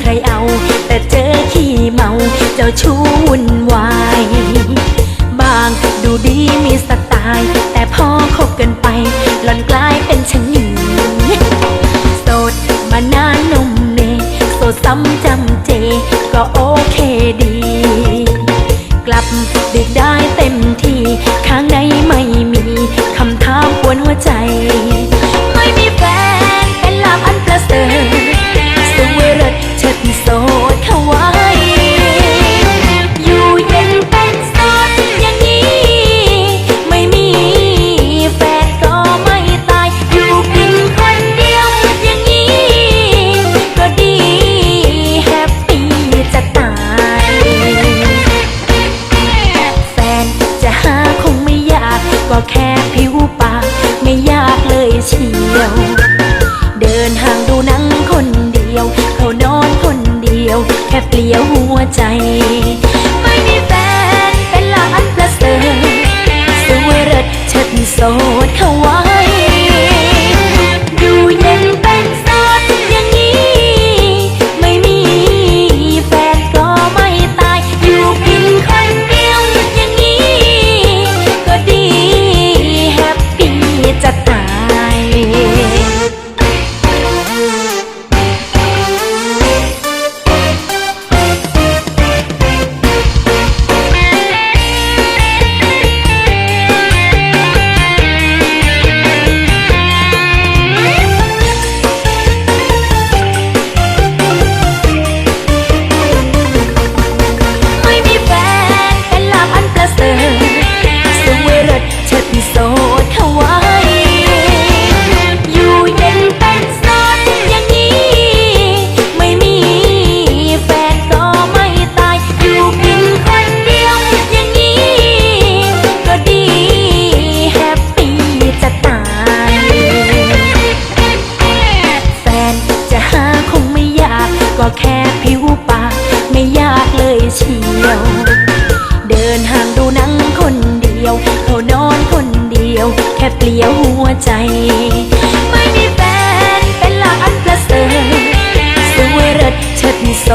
ใครเอา แต่เจอขี้เมา เจ้าชู้วุ่นวาย บางดูดีมีสไตล์ แต่พอคบกันไปลอนกลายเป็นชะนโสดมานานนมเนโสดซ้ำจำเจ ก็โอเคดี กลับได้เต็มที่ ข้างในไม่มีคำถามกวนหัวใจ แค่เปลี่ยวหัวใจ เดินห่างดูหนังคนเดียวเขานอนคนเดียว แค่เปลี่ยวหัวใจ ไม่มีแฟนเป็นลานประเสริฐสวยเลิศเชิดโซ